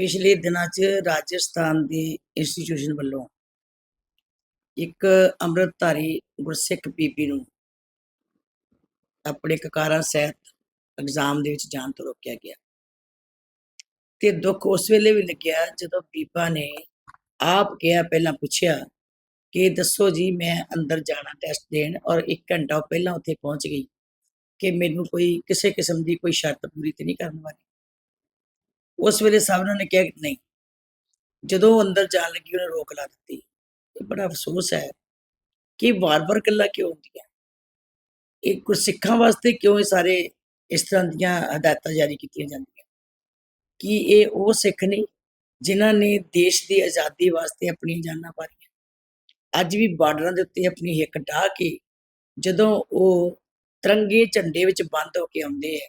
ਪਿਛਲੇ ਦਿਨਾਂ 'ਚ ਰਾਜਸਥਾਨ ਦੀ ਇੰਸਟੀਚਿਊਸ਼ਨ ਵੱਲੋਂ ਇੱਕ ਅੰਮ੍ਰਿਤਧਾਰੀ ਗੁਰਸਿੱਖ ਬੀਬੀ ਨੂੰ ਆਪਣੇ ਕਕਾਰਾਂ ਸਹਿਤ ਐਗਜ਼ਾਮ ਦੇ ਵਿੱਚ ਜਾਣ ਤੋਂ ਰੋਕਿਆ ਗਿਆ ਤੇ ਦੁੱਖ ਉਸ ਵੇਲੇ ਵੀ ਲੱਗਿਆ ਜਦੋਂ ਬੀਬਾ ਨੇ ਆਪ ਕਿਹਾ, ਪਹਿਲਾਂ ਪੁੱਛਿਆ ਕਿ ਦੱਸੋ ਜੀ, ਮੈਂ ਅੰਦਰ ਜਾਣਾ ਟੈਸਟ ਦੇਣ ਔਰ 1 ਘੰਟਾ ਪਹਿਲਾਂ ਉੱਥੇ ਪਹੁੰਚ ਗਈ ਕਿ ਮੈਨੂੰ ਕੋਈ ਕਿਸੇ ਕਿਸਮ ਦੀ ਕੋਈ ਸ਼ਰਤ ਪੂਰੀ ਤੇ ਨਹੀਂ ਕਰਨ ਵਾਲੀ। ਉਸ ਵੇਲੇ ਸਾਹਮਣੇ ਨੇ ਕਿਹਾ ਕਿ ਨਹੀਂ। ਜਦੋਂ ਉਹ ਅੰਦਰ ਜਾਣ ਲੱਗੀ, ਉਹਨੇ ਰੋਕ ਲਾ ਦਿੱਤੀ। ਇਹ ਬੜਾ ਅਫਸੋਸ ਹੈ ਕਿ ਵਾਰ-ਵਾਰ ਗੱਲਾਂ ਕਿਉਂ ਹੁੰਦੀਆਂ? ਇਹ ਗੁਰਸਿੱਖਾਂ ਵਾਸਤੇ ਕਿਉਂ ਇਹ ਸਾਰੇ ਇਸ ਤਰ੍ਹਾਂ ਦੀਆਂ ਹਦਾਇਤਾਂ ਜਾਰੀ ਕੀਤੀਆਂ ਜਾਂਦੀਆਂ? ਕਿ ਇਹ ਉਹ ਸਿੱਖ ਨਹੀਂ ਜਿਨ੍ਹਾਂ ਨੇ ਦੇਸ਼ ਦੀ ਆਜ਼ਾਦੀ ਵਾਸਤੇ ਆਪਣੀਆਂ ਜਾਨਾਂ ਪਾਰੀਆਂ? ਅੱਜ ਵੀ ਬਾਰਡਰਾਂ ਦੇ ਉੱਤੇ ਆਪਣੀ ਹਿੱਕ ਢਾਹ ਕੇ ਜਦੋਂ ਉਹ ਤਿਰੰਗੇ ਝੰਡੇ ਵਿੱਚ ਬੰਦ ਹੋ ਕੇ ਆਉਂਦੇ ਆ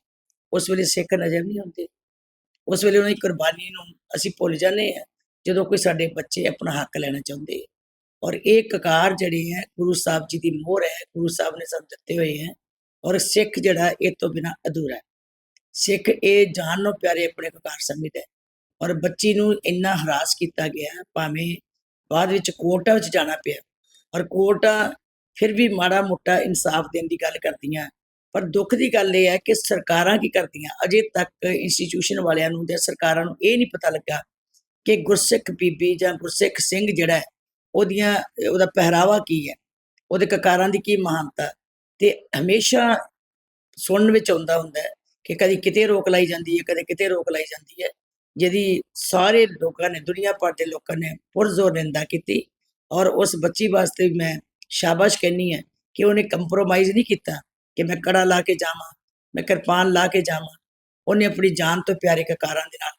ਉਸ ਵੇਲੇ ਸਿੱਖ ਨਜ਼ਰ ਨਹੀਂ ਆਉਂਦੇ। ਉਸ ਵੇਲੇ ਉਹਨਾਂ ਦੀ ਕੁਰਬਾਨੀ ਨੂੰ ਅਸੀਂ ਭੁੱਲ ਜਾਂਦੇ ਆ ਜਦੋਂ ਕੋਈ ਸਾਡੇ ਬੱਚੇ ਆਪਣਾ ਹੱਕ ਲੈਣਾ ਚਾਹੁੰਦੇ ਔਰ ਇਹ ਕਕਾਰ ਜਿਹੜੇ ਹੈ, ਗੁਰੂ ਸਾਹਿਬ ਜੀ ਦੀ ਮੋਹਰ ਹੈ, ਗੁਰੂ ਸਾਹਿਬ ਨੇ ਸਾਨੂੰ ਦਿੱਤੇ ਹੋਏ ਹੈ। ਔਰ ਸਿੱਖ ਜਿਹੜਾ ਇਹ ਤੋਂ ਬਿਨਾ ਅਧੂਰਾ ਹੈ। ਸਿੱਖ ਇਹ ਜਾਨ ਨੂੰ ਪਿਆਰੇ ਆਪਣੇ ਕਕਾਰ ਸਮਝਦਾ ਹੈ। ਔਰ ਬੱਚੀ ਨੂੰ ਇੰਨਾ ਹਰਾਸ ਕੀਤਾ ਗਿਆ ਭਾਵੇਂ ਬਾਅਦ ਵਿੱਚ ਕੋਰਟਾਂ ਵਿੱਚ ਜਾਣਾ ਪਿਆ। ਔਰ ਕੋਰਟਾਂ ਫਿਰ ਵੀ ਮਾੜਾ ਮੋਟਾ ਇਨਸਾਫ ਦੇਣ ਦੀ ਗੱਲ ਕਰਦੀਆਂ। ਪਰ ਦੁੱਖ ਦੀ ਗੱਲ ਇਹ ਹੈ ਕਿ ਸਰਕਾਰਾਂ ਕੀ ਕਰਦੀਆਂ? ਅਜੇ ਤੱਕ ਇੰਸਟੀਚਿਊਸ਼ਨ ਵਾਲਿਆਂ ਨੂੰ ਜਾਂ ਸਰਕਾਰਾਂ ਨੂੰ ਇਹ ਨਹੀਂ ਪਤਾ ਲੱਗਾ ਕਿ ਗੁਰਸਿੱਖ ਬੀਬੀ ਜਾਂ ਗੁਰਸਿੱਖ ਸਿੰਘ ਜਿਹੜਾ ਹੈ, ਉਹਦੀਆਂ, ਉਹਦਾ ਪਹਿਰਾਵਾ ਕੀ ਹੈ? ਉਹਦੇ ਕਕਾਰਾਂ ਦੀ ਕੀ ਮਹਾਨਤਾ? ਤੇ ਹਮੇਸ਼ਾ ਸੁਣਨ ਵਿੱਚ ਆਉਂਦਾ ਹੁੰਦਾ ਹੈ ਕਿ ਕਦੀ ਕਿਤੇ ਰੋਕ ਲਾਈ ਜਾਂਦੀ ਹੈ, ਕਦੇ ਕਿਤੇ ਰੋਕ ਲਾਈ ਜਾਂਦੀ ਹੈ। ਜਿਹਦੀ ਸਾਰੇ ਲੋਕਾਂ ਨੇ, ਦੁਨੀਆ ਭਰ ਦੇ ਲੋਕਾਂ ਨੇ ਪੁਰਜ਼ੋਰ ਨਿੰਦਾ ਕੀਤੀ ਔਰ ਉਸ ਬੱਚੀ ਵਾਸਤੇ ਵੀ ਮੈਂ ਸ਼ਾਬਾਸ਼ ਕਹਿੰਨੀ ਹੈ ਕਿ ਉਹਨੇ ਕੰਪਰੋਮਾਈਜ਼ ਨਹੀਂ ਕੀਤਾ। ਕਿ ਮੈਂ ਕੜਾ ਲਾ ਕੇ ਜਾਵਾਂ, ਮੈਂ ਕਿਰਪਾਨ ਲਾ ਕੇ ਜਾਵਾਂ। ਉਹਨੇ ਆਪਣੀ ਜਾਨ ਤੋਂ ਪਿਆਰੇ ਕਕਾਰਾਂ ਦੇ ਨਾਲ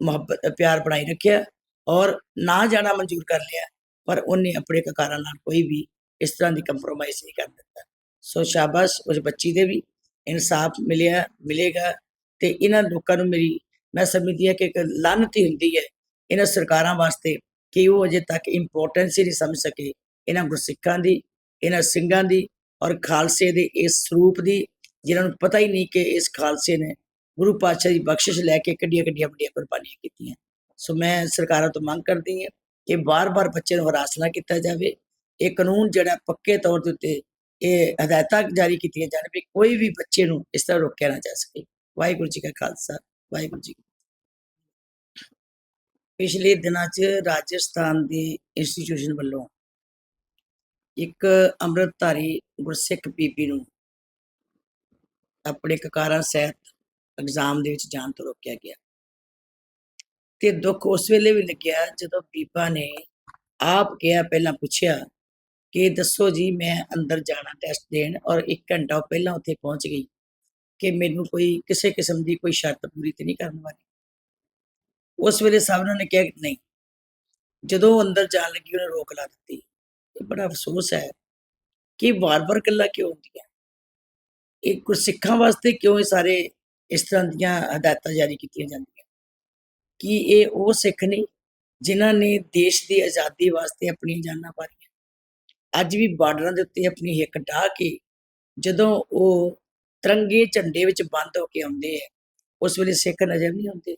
ਮੁਹੱਬਤ ਪਿਆਰ ਬਣਾਈ ਰੱਖਿਆ ਔਰ ਨਾ ਜਾਣਾ ਮਨਜ਼ੂਰ ਕਰ ਲਿਆ, ਪਰ ਉਹਨੇ ਆਪਣੇ ਕਕਾਰਾਂ ਨਾਲ ਕੋਈ ਵੀ ਇਸ ਤਰ੍ਹਾਂ ਦੀ ਕੰਪਰੋਮਾਈਜ਼ ਨਹੀਂ ਕਰ ਦਿੱਤਾ। ਸੋ ਸ਼ਾਬਾਸ਼, ਉਸ ਬੱਚੀ ਦੇ ਵੀ ਇਨਸਾਫ ਮਿਲਿਆ, ਮਿਲੇਗਾ ਤੇ ਇਹਨਾਂ ਲੋਕਾਂ ਨੂੰ ਮੇਰੀ, ਮੈਂ ਸਮਝਦੀ ਹਾਂ ਕਿ ਇੱਕ ਲਾਨਤ ਹੀ ਹੁੰਦੀ ਹੈ। ਇਹਨਾਂ ਸਰਕਾਰਾਂ ਵਾਸਤੇ ਕਿ ਉਹ ਅਜੇ ਤੱਕ ਇੰਪੋਰਟੈਂਸ ਹੀ ਨਹੀਂ ਸਮਝ ਸਕੇ। ਇਹਨਾਂ ਗੁਰਸਿੱਖਾਂ ਦੀ, ਇਹਨਾਂ ਸਿੰਘਾਂ ਦੀ ਔਰ ਖਾਲਸੇ ਦੇ ਇਸ ਸਰੂਪ ਦੀ ਜਿਨ੍ਹਾਂ ਨੂੰ ਪਤਾ ਹੀ ਨਹੀਂ ਕਿ ਇਸ ਖਾਲਸੇ ਨੇ ਗੁਰੂ ਪਾਤਸ਼ਾਹ ਦੀ ਬਖਸ਼ਿਸ਼ ਲੈ ਕੇ ਕਿੱਡੀਆਂ ਕਿੱਡੀਆਂ ਵੱਡੀਆਂ ਕੁਰਬਾਨੀਆਂ ਕੀਤੀਆਂ। ਸੋ ਮੈਂ ਸਰਕਾਰਾਂ ਤੋਂ ਮੰਗ ਕਰਦੀ ਹਾਂ ਕਿ ਬਾਰ-ਬਾਰ ਬੱਚੇ ਨੂੰ ਹਰਾਸ ਨਾ ਕੀਤਾ ਜਾਵੇ। ਇਹ ਕਾਨੂੰਨ ਜਿਹੜਾ ਪੱਕੇ ਤੌਰ ਦੇ ਉੱਤੇ ਇਹ ਹਦਾਇਤਾਂ ਜਾਰੀ ਕੀਤੀਆਂ ਜਾਣ ਵੀ ਕੋਈ ਵੀ ਬੱਚੇ ਨੂੰ ਇਸ ਤਰ੍ਹਾਂ ਰੋਕਿਆ ਨਾ ਜਾ ਸਕੇ। ਵਾਹਿਗੁਰੂ ਜੀ ਕਾ ਖਾਲਸਾ, ਵਾਹਿਗੁਰੂ ਜੀ ਪਿਛਲੇ ਦਿਨਾਂ 'ਚ ਰਾਜਸਥਾਨ ਦੀ ਇੰਸਟੀਚਿਊਸ਼ਨ ਵੱਲੋਂ ਇੱਕ ਅੰਮ੍ਰਿਤਧਾਰੀ ਗੁਰਸਿੱਖ ਬੀਬੀ ਨੂੰ ਆਪਣੇ ਕਕਾਰਾਂ ਸਹਿਤ ਐਗਜ਼ਾਮ ਦੇ ਵਿੱਚ ਜਾਣ ਤੋਂ ਰੋਕਿਆ ਗਿਆ। ਤੇ ਦੁੱਖ ਉਸ ਵੇਲੇ ਵੀ ਲੱਗਿਆ ਜਦੋਂ ਬੀਬਾ ਨੇ ਆਪ ਕਿਹਾ, ਪਹਿਲਾਂ ਪੁੱਛਿਆ ਕਿ ਦੱਸੋ ਜੀ, ਮੈਂ ਅੰਦਰ ਜਾਣਾ ਟੈਸਟ ਦੇਣ ਔਰ 1 ਘੰਟਾ ਪਹਿਲਾਂ ਉੱਥੇ ਪਹੁੰਚ ਗਈ ਕਿ ਮੈਨੂੰ ਕੋਈ ਕਿਸੇ ਕਿਸਮ ਦੀ ਕੋਈ ਸ਼ਰਤ ਪੂਰੀ ਤੇ ਨਹੀਂ ਕਰਨ ਵਾਲੀ। ਉਸ ਵੇਲੇ ਸਾਹਮਣੇ ਨੇ ਕਿਹਾ ਨਹੀਂ। ਜਦੋਂ ਉਹ ਅੰਦਰ ਜਾਣ ਲੱਗੀ, ਉਹਨੇ ਰੋਕ ਲਾ ਦਿੱਤੀ। ਇਹ ਬੜਾ ਅਫਸੋਸ ਹੈ ਕਿ ਵਾਰ-ਵਾਰ ਗੱਲਾਂ ਕਿਉਂ ਹੁੰਦੀਆਂ? ਇਹ ਗੁਰਸਿੱਖਾਂ ਵਾਸਤੇ ਕਿਉਂ ਇਹ ਸਾਰੇ ਇਸ ਤਰ੍ਹਾਂ ਦੀਆਂ ਹਦਾਇਤਾਂ ਜਾਰੀ ਕੀਤੀਆਂ ਜਾਂਦੀਆਂ? ਕਿ ਇਹ ਉਹ ਸਿੱਖ ਨੇ ਜਿਨ੍ਹਾਂ ਨੇ ਦੇਸ਼ ਦੀ ਆਜ਼ਾਦੀ ਵਾਸਤੇ ਆਪਣੀਆਂ ਜਾਨਾਂ ਪਾਰੀਆਂ ਅੱਜ ਵੀ ਬਾਰਡਰਾਂ ਦੇ ਉੱਤੇ ਆਪਣੀ ਹਿੱਕ ਢਾਹ ਕੇ ਜਦੋਂ ਉਹ ਤਿਰੰਗੇ ਝੰਡੇ ਵਿੱਚ ਬੰਦ ਹੋ ਕੇ ਆਉਂਦੇ ਆ ਉਸ ਵੇਲੇ ਸਿੱਖ ਨਜ਼ਰ ਨਹੀਂ ਆਉਂਦੇ।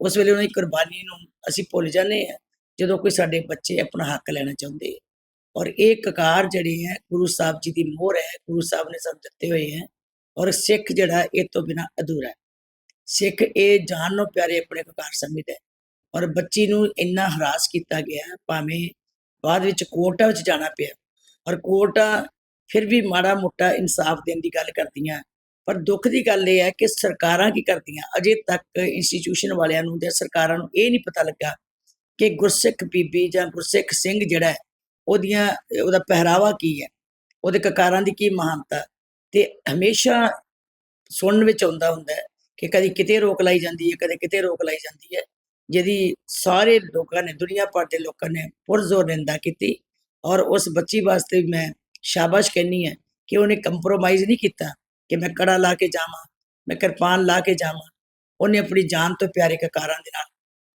ਉਸ ਵੇਲੇ ਉਹਨਾਂ ਦੀ ਕੁਰਬਾਨੀ ਨੂੰ ਅਸੀਂ ਭੁੱਲ ਜਾਂਦੇ ਆ ਜਦੋਂ ਕੋਈ ਸਾਡੇ ਬੱਚੇ ਆਪਣਾ ਹੱਕ ਲੈਣਾ ਚਾਹੁੰਦੇ ਆ ਔਰ ਇਹ ਕਕਾਰ ਜਿਹੜੇ ਹੈ, ਗੁਰੂ ਸਾਹਿਬ ਜੀ ਦੀ ਮੋਹਰ ਹੈ, ਗੁਰੂ ਸਾਹਿਬ ਨੇ ਸਾਨੂੰ ਦਿੱਤੇ ਹੋਏ ਹੈ ਔਰ ਸਿੱਖ ਜਿਹੜਾ ਇਹ ਤੋਂ ਬਿਨਾ ਅਧੂਰਾ ਹੈ। ਸਿੱਖ ਇਹ ਜਾਨ ਨੂੰ ਪਿਆਰੇ ਆਪਣੇ ਕਕਾਰ ਸਮਝਦਾ ਹੈ ਔਰ ਬੱਚੀ ਨੂੰ ਇੰਨਾ ਹਰਾਸ ਕੀਤਾ ਗਿਆ ਭਾਵੇਂ ਬਾਅਦ ਵਿੱਚ ਕੋਰਟਾਂ ਵਿੱਚ ਜਾਣਾ ਪਿਆ ਔਰ ਕੋਰਟਾਂ ਫਿਰ ਵੀ ਮਾੜਾ ਮੋਟਾ ਇਨਸਾਫ ਦੇਣ ਦੀ ਗੱਲ ਕਰਦੀਆਂ ਪਰ ਦੁੱਖ ਦੀ ਗੱਲ ਇਹ ਹੈ ਕਿ ਸਰਕਾਰਾਂ ਕੀ ਕਰਦੀਆਂ? ਅਜੇ ਤੱਕ ਇੰਸਟੀਚਿਊਸ਼ਨ ਵਾਲਿਆਂ ਨੂੰ ਤੇ ਸਰਕਾਰਾਂ ਨੂੰ ਇਹ ਨਹੀਂ ਪਤਾ ਲੱਗਾ ਕਿ ਗੁਰਸਿੱਖ ਬੀਬੀ ਜਾਂ ਗੁਰਸਿੱਖ ਸਿੰਘ ਜਿਹੜਾ ਹੈ ਉਹਦੀਆਂ, ਉਹਦਾ ਪਹਿਰਾਵਾ ਕੀ ਹੈ? ਉਹਦੇ ਕਕਾਰਾਂ ਦੀ ਕੀ ਮਹਾਨਤਾ? ਤੇ ਹਮੇਸ਼ਾ ਸੁਣਨ ਵਿੱਚ ਆਉਂਦਾ ਹੁੰਦਾ ਕਿ ਕਦੀ ਕਿਤੇ ਰੋਕ ਲਾਈ ਜਾਂਦੀ ਹੈ, ਕਦੇ ਕਿਤੇ ਰੋਕ ਲਾਈ ਜਾਂਦੀ ਹੈ, ਜਿਹਦੀ ਸਾਰੇ ਲੋਕਾਂ ਨੇ, ਦੁਨੀਆ ਭਰ ਦੇ ਲੋਕਾਂ ਨੇ ਪੁਰਜ਼ੋਰ ਨਿੰਦਾ ਕੀਤੀ ਔਰ ਉਸ ਬੱਚੀ ਵਾਸਤੇ ਮੈਂ ਸ਼ਾਬਾਸ਼ ਕਹਿੰਨੀ ਹੈ ਕਿ ਉਹਨੇ ਕੰਪਰੋਮਾਈਜ਼ ਨਹੀਂ ਕੀਤਾ ਕਿ ਮੈਂ ਕੜਾ ਲਾ ਕੇ ਜਾਵਾਂ, ਮੈਂ ਕਿਰਪਾਨ ਲਾ ਕੇ ਜਾਵਾਂ। ਉਹਨੇ ਆਪਣੀ ਜਾਨ ਤੋਂ ਪਿਆਰੇ ਕਕਾਰਾਂ ਦੇ ਨਾਲ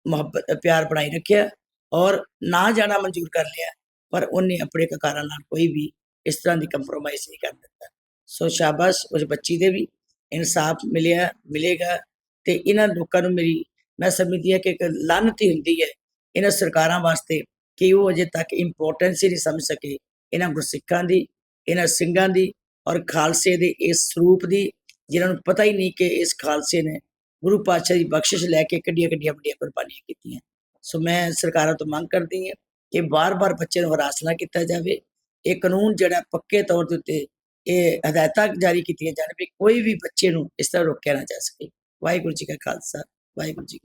ਮੁਹੱਬਤ, ਪਿਆਰ ਬਣਾਈ ਰੱਖਿਆ ਔਰ ਨਾ ਜਾਣਾ ਮਨਜ਼ੂਰ ਕਰ ਲਿਆ। ਪਰ ਉਹਨੇ ਆਪਣੇ ਕਕਾਰਾਂ ਨਾਲ ਕੋਈ ਵੀ ਇਸ ਤਰ੍ਹਾਂ ਦੀ ਕੰਪਰੋਮਾਈਜ਼ ਨਹੀਂ ਕਰ ਦਿੱਤਾ। ਸੋ ਸ਼ਾਬਾਸ਼, ਉਸ ਬੱਚੀ ਦੇ ਵੀ ਇਨਸਾਫ ਮਿਲਿਆ, ਮਿਲੇਗਾ ਤੇ ਇਹਨਾਂ ਲੋਕਾਂ ਨੂੰ ਮੇਰੀ, ਮੈਂ ਸਮਝਦੀ ਹਾਂ ਕਿ ਇੱਕ ਲਾਨਤ ਹੀ ਹੁੰਦੀ ਹੈ ਇਹਨਾਂ ਸਰਕਾਰਾਂ ਵਾਸਤੇ ਕਿ ਉਹ ਅਜੇ ਤੱਕ ਇੰਪੋਰਟੈਂਸ ਹੀ ਨਹੀਂ ਸਮਝ ਸਕੇ ਇਹਨਾਂ ਗੁਰਸਿੱਖਾਂ ਦੀ, ਇਹਨਾਂ ਸਿੰਘਾਂ ਦੀ ਔਰ ਖਾਲਸੇ ਦੇ ਇਸ ਸਰੂਪ ਦੀ, ਜਿਨ੍ਹਾਂ ਨੂੰ ਪਤਾ ਹੀ ਨਹੀਂ ਕਿ ਇਸ ਖਾਲਸੇ ਨੇ ਗੁਰੂ ਪਾਤਸ਼ਾਹ ਦੀ ਬਖਸ਼ਿਸ਼ ਲੈ ਕੇ ਕਿੱਡੀਆਂ ਕਿੱਡੀਆਂ ਵੱਡੀਆਂ ਕੁਰਬਾਨੀਆਂ ਕੀਤੀਆਂ। ਸੋ ਮੈਂ ਸਰਕਾਰਾਂ ਤੋਂ ਮੰਗ ਕਰਦੀ ਹਾਂ ਕਿ ਬਾਰ-ਬਾਰ ਬੱਚੇ ਨੂੰ ਹਰਾਸ ਨਾ ਕੀਤਾ ਜਾਵੇ। ਇਹ ਕਾਨੂੰਨ ਜਿਹੜਾ ਪੱਕੇ ਤੌਰ ਦੇ ਉੱਤੇ ਇਹ ਹਦਾਇਤਾਂ ਜਾਰੀ ਕੀਤੀਆਂ ਜਾਣ ਵੀ ਕੋਈ ਵੀ ਬੱਚੇ ਨੂੰ ਇਸ ਤਰ੍ਹਾਂ ਰੋਕਿਆ ਨਾ ਜਾ ਸਕੇ। ਵਾਹਿਗੁਰੂ ਜੀ ਕਾ ਖਾਲਸਾ, ਵਾਹਿਗੁਰੂ ਜੀ